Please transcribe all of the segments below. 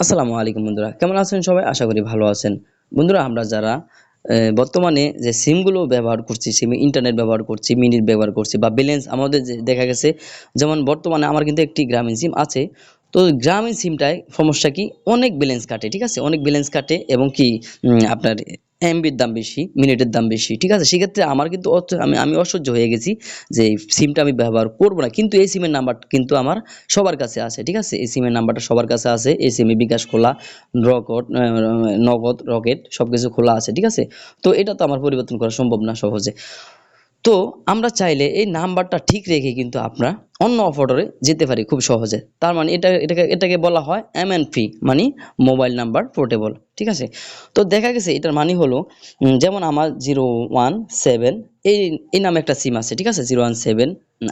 আসসালামু আলাইকুম বন্ধুরা, কেমন আছেন সবাই? আশা করি ভালো আছেন। বন্ধুরা, আমরা যারা বর্তমানে যে সিমগুলো ব্যবহার করছি, সিম ইন্টারনেট ব্যবহার করছি, মিনিট ব্যবহার করছি বা ব্যালেন্স আমাদের যে দেখা গেছে, যেমন বর্তমানে আমার কিন্তু একটি গ্রামীণ সিম আছে। তো গ্রামীণ সিমটায় সমস্যা কি? অনেক ব্যালেন্স কাটে, ঠিক আছে? অনেক ব্যালেন্স কাটে এবং কি আপনার এমবির দাম বেশি, মিনিটের দাম বেশি, ঠিক আছে? সেক্ষেত্রে আমার কিন্তু আমি আমি অসহ্য হয়ে গেছি যে এই সিমটা আমি ব্যবহার করব না। কিন্তু এই সিমের নাম্বার কিন্তু আমার সবার কাছে আছে, ঠিক আছে? এই সিমের নাম্বারটা সবার কাছে আছে, এই সিমে বিকাশ খোলা, রকট নগদ, রকেট সব কিছু খোলা আছে, ঠিক আছে? তো এটা তো আমার পরিবর্তন করা সম্ভব না সহজে। তো আমরা চাইলে এই নাম্বারটা ঠিক রেখে কিন্তু আমরা অন্য অফারে যেতে পারি খুব সহজে। তার মানে এটা, এটাকে এটাকে বলা হয় এম এন ফি মানে মোবাইল নাম্বার পোর্টেবল, ঠিক আছে? তো দেখা গেছে, এটার মানে হলো যেমন আমার জিরো ওয়ান সেভেন, এই এই নামে একটা সিম আছে, ঠিক আছে? জিরো ওয়ান সেভেন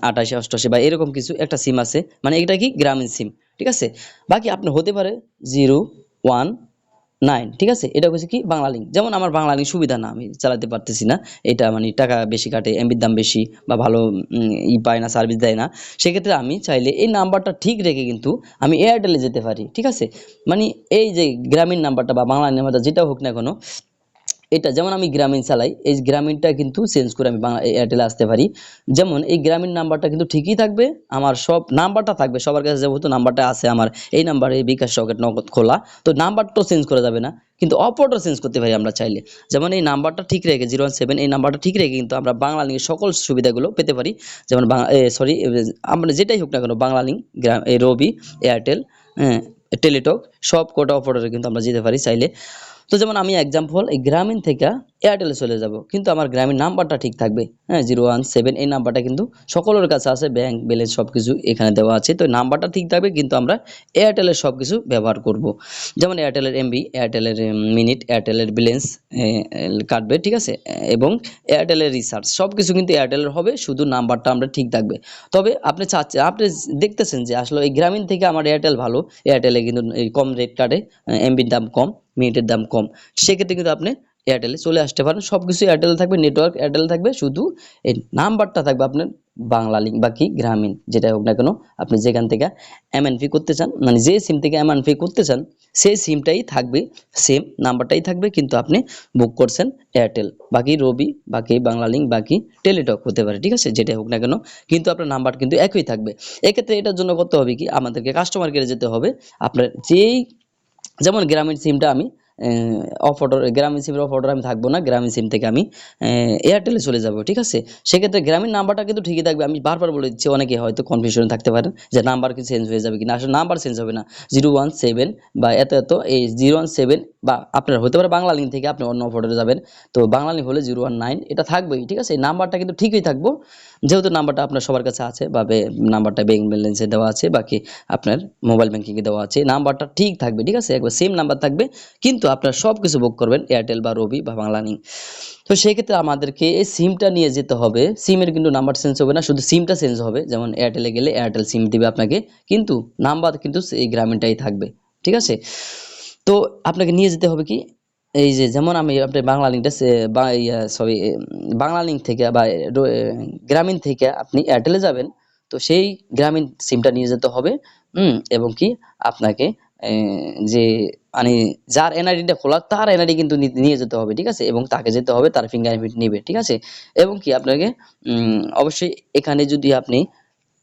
আঠাশে, অষ্টআশি বা এরকম কিছু একটা সিম আছে মানে এটা কি গ্রামীণ সিম, ঠিক আছে? বাকি আপনার হতে পারে জিরো ওয়ান নাইন ঠিক আছে? এটা হচ্ছে কি? বাংলা লিঙ্ক যেমন আমার বাংলা লিঙ্ক সুবিধা না, আমি চালাতে পারতেছি না। এটা মানে টাকা বেশি কাটে এমবির দাম বেশি বা ভালো ই পায় না সার্ভিস দেয় না। সেক্ষেত্রে আমি চাইলে এই নাম্বারটা ঠিক রেখে কিন্তু আমি এয়ারটেলে যেতে পারি, ঠিক আছে? মানে এই যে গ্রামীণ নাম্বারটা বা বাংলা নাম্বারটা যেটা হোক না কেন এটা যেমন আমি গ্রামীণ চালাই, এই গ্রামীণটা কিন্তু চেঞ্জ করে আমি বাংলা এয়ারটেলে আসতে পারি। যেমন এই গ্রামীণ নাম্বারটা কিন্তু ঠিকই থাকবে, আমার সব নাম্বারটা থাকবে, সবার কাছে যেহেতু নাম্বারটা আছে আমার, এই নাম্বারে বিকাশ সকেট নগদ খোলা, তো নাম্বারটাও চেঞ্জ করা যাবে না। কিন্তু অপরটা চেঞ্জ করতে পারি আমরা চাইলে। যেমন এই নাম্বারটা ঠিক রেখে জিরো সেভেন এই নাম্বারটা ঠিক রেখে কিন্তু আমরা বাংলা লিঙ্কের সকল সুবিধাগুলো পেতে পারি। যেমন সরি আমরা যেটাই হোক না কেন বাংলা লিঙ্ক গ্রাম রবি এয়ারটেল হ্যাঁ টেলিটক সব কোটা অপারেটরে কিন্তু আমরা যেতে পারি চাইলে। তো যেমন আমি এক্সাম্পল এই গ্রামীণ থেকে এয়ারটেলে চলে যাব। কিন্তু আমার গ্রামীণ নাম্বারটা ঠিক থাকবে। হ্যাঁ জিরো ওয়ান সেভেন এই নাম্বারটা কিন্তু সকলের কাছে আছে। ব্যাংক ব্যালেন্স সব কিছু এখানে দেওয়া আছে। তো নাম্বারটা ঠিক থাকবে, কিন্তু আমরা এয়ারটেলের সব কিছু ব্যবহার করব। যেমন এয়ারটেলের এমবি এয়ারটেলের মিনিট এয়ারটেলের ব্যালেন্স কাটবে, ঠিক আছে? এবং এয়ারটেলের রিচার্জ সব কিছু কিন্তু এয়ারটেলের হবে। শুধু নাম্বারটা আমরা ঠিক থাকবে। তবে আপনি চাচ্ছেন আপনি দেখতেছেন যে আসলে এই গ্রামীণ থেকে আমার এয়ারটেল ভালো। এয়ারটেলে কিন্তু কম রেট কাটে এমবির দাম কম মিনিটের দাম কম। সেক্ষেত্রে কিন্তু আপনি এয়ারটেলে চলে আসতে পারেন। সব কিছু এয়ারটেল থাকবে নেটওয়ার্ক এয়ারটেল থাকবে, শুধু এই নাম্বারটা থাকবে আপনার বাংলা লিঙ্ক বা কি গ্রামীণ যেটা হোক না কেন, আপনি যেখান থেকে এমএনপি করতে চান মানে যে সিম থেকে এমএনপি করতে চান, সেই সিমটাই থাকবে সেম নাম্বারটাই থাকবে, কিন্তু আপনি বুক করছেন এয়ারটেল বাকি রবি বাকি বাংলা লিঙ্ক বাকি টেলিটক হতে পারে, ঠিক আছে? যেটাই হোক না কেন, কিন্তু আপনার নাম্বার কিন্তু একই থাকবে। এক্ষেত্রে এটার জন্য করতে হবে কি, আমাদেরকে কাস্টমার কেয়ারে যেতে হবে। আপনার যেই, যেমন গ্রামীণ সিমটা আমি অফ অর্ডার গ্রামীণ সিমের অফ অর্ডার আমি থাকব না, গ্রামীণ সিম থেকে আমি এয়ারটেলে চলে যাব, ঠিক আছে? সেক্ষেত্রে গ্রামীণ নাম্বারটা কিন্তু ঠিকই থাকবে, আমি বারবার বলে দিচ্ছি, অনেকে হয়তো কনফিউশনে থাকতে পারেন যে নাম্বার কি চেঞ্জ হয়ে যাবে কিনা। আসলে নাম্বার চেঞ্জ হবে না, জিরো ওয়ান সেভেন বা এত এত, এই জিরো ওয়ান সেভেন বা আপনার হতে পারে বাংলা লিঙ্ক থেকে আপনি অন্য অফ অর্ডারে যাবেন, তো বাংলা লিঙ্ক হলে জিরো ওয়ান নাইন, এটা থাকবেই, ঠিক আছে? এই নাম্বারটা কিন্তু ঠিকই থাকব, যেহেতু নাম্বারটা আপনার সবার কাছে আছে, বা নাম্বারটা ব্যাংক ব্যালেন্সে দেওয়া আছে, বাকি আপনার মোবাইল ব্যাংকিংয়ে দেওয়া আছে নাম্বারটা ঠিক থাকবে, ঠিক আছে? একবার সেম নাম্বার থাকবে, কিন্তু আপনার সব কিছু বুক করবেন এয়ারটেল বা রবি বা বাংলা লিঙ্ক তো সেই ক্ষেত্রে আমাদেরকে এই সিমটা নিয়ে যেতে হবে। সিমের কিন্তু নাম্বার চেঞ্জ হবে না, শুধু সিমটা চেঞ্জ হবে। যেমন এয়ারটেলে গেলে এয়ারটেল সিম দিবে আপনাকে, কিন্তু নাম্বার কিন্তু এই গ্রামীণটাই থাকবে। ঠিক আছে? তো আপনাকে নিয়ে যেতে হবে কি? এই যে যেমন আমি আপনি বাংলা লিঙ্কটা সরি বাংলা লিঙ্ক থেকে বা গ্রামীণ থেকে আপনি এয়ারটেলে যাবেন, তো সেই গ্রামীণ সিমটা নিয়ে যেতে হবে। হুম, এবং কি আপনাকে যে মানে যার এনআইডিটা খোলা, তার এনআইডি কিন্তু নিয়ে যেতে হবে, ঠিক আছে? এবং তাকে যেতে হবে, তার ফিঙ্গারপ্রিন্ট নেবে, ঠিক আছে? এবং কি আপনাকে অবশ্যই এখানে যদি আপনি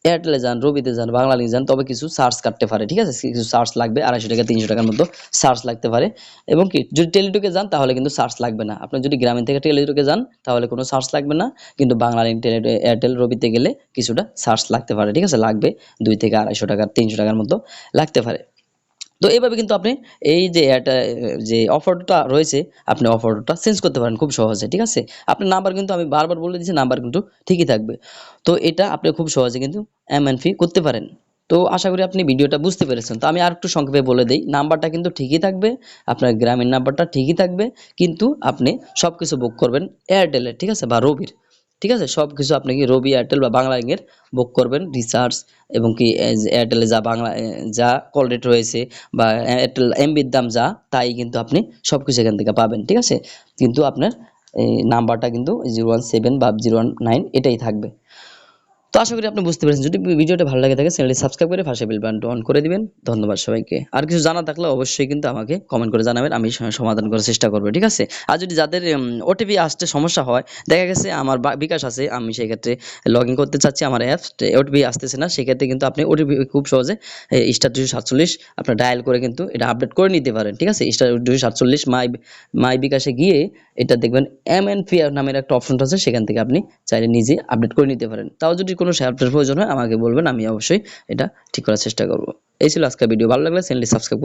এয়ারটেলে যান রবিতে যান বাংলা লিঙ্ক যান, তবে কিছু চার্জ কাটতে পারে, ঠিক আছে? কিছু চার্জ লাগবে, আড়াইশো টাকা, তিনশো টাকার মতো চার্জ লাগতে পারে। এবং কি, যদি টেলিটকে যান, তাহলে কিন্তু চার্জ লাগবে না। আপনি যদি গ্রামীণ থেকে টেলিটকে যান, তাহলে কোনো চার্জ লাগবে না। কিন্তু বাংলা লিঙ্ক টেলি এয়ারটেল রবিতে গেলে কিছুটা চার্জ লাগতে পারে, ঠিক আছে? লাগবে দুই থেকে আড়াইশো টাকার তিনশো টাকার মতো লাগতে পারে। তো এইভাবে কিন্তু আপনি এই যে এটা যে অফারটা রয়েছে, আপনি অফারটা চেঞ্জ করতে পারেন খুব সহজে, ঠিক আছে? আপনার নাম্বার কিন্তু আমি বারবার বলে দিচ্ছি নাম্বার কিন্তু ঠিকই থাকবে। তো এটা আপনি খুব সহজে কিন্তু এম ফি করতে পারেন। তো আশা করি আপনি ভিডিওটা বুঝতে পেরেছেন। তো আমি আর একটু সংক্ষেপে বলে দিই নাম্বারটা কিন্তু ঠিকই থাকবে, আপনার গ্রামীণ নাম্বারটা ঠিকই থাকবে, কিন্তু আপনি সব কিছু বুক করবেন এয়ারটেলের ঠিক আছে? বা রবির ঠিক আছে? সব কিছু আপনি কি রবি এয়ারটেল বা বাংলা ইংয়ের বুক করবেন রিচার্জ এবং কি এয়ারটেলে যা বাংলা যা কল রেট রয়েছে বা এয়ারটেল এমবির দাম যা, তাই কিন্তু আপনি সব কিছু এখান থেকে পাবেন, ঠিক আছে? কিন্তু আপনার এই নাম্বারটা কিন্তু জিরো ওয়ান সেভেন বা জিরো ওয়ান নাইন এটাই থাকবে। তো আশা করি আপনি বুঝতে পেরেছেন। যদি ভিডিওটা ভালো লাগে থাকে চ্যানেলটি সাবস্ক্রাইব করে পাশে বেল বাটনটি অন করে দিবেন। ধন্যবাদ সবাইকে। আর কিছু জানা থাকলে অবশ্যই কিন্তু আমাকে কমেন্ট করে জানাবেন, আমি সমাধান করার চেষ্টা করব, ঠিক আছে? আর যদি যাদের ওটিপি আসতে সমস্যা হয়, দেখা গেছে আমার বিকাশ আছে, আমি সেই ক্ষেত্রে লগ ইন করতে চাচ্ছি আমার অ্যাপস ওটিপি আসতেছে না, সেক্ষেত্রে কিন্তু আপনি ওটিপি খুব সহজে স্টার দুশো সাতচল্লিশ আপনার ডায়াল করে কিন্তু এটা আপডেট করে নিতে পারেন, ঠিক আছে? স্টার দুশো সাতচল্লিশ মাই মাই বিকাশে গিয়ে এটা দেখবেন এম এন পি নামের একটা অপশনটা আছে, সেখান থেকে আপনি চাইলে নিজে আপডেট করে নিতে পারেন। তাও যদি কোনো হেল্পের প্রয়োজন হয়, আমাকে বলবেন, আমি অবশ্যই এটা ঠিক করার চেষ্টা করব। এই ছিল আজকের ভিডিও ভালো লাগলে চ্যানেলটি সাবস্ক্রাইব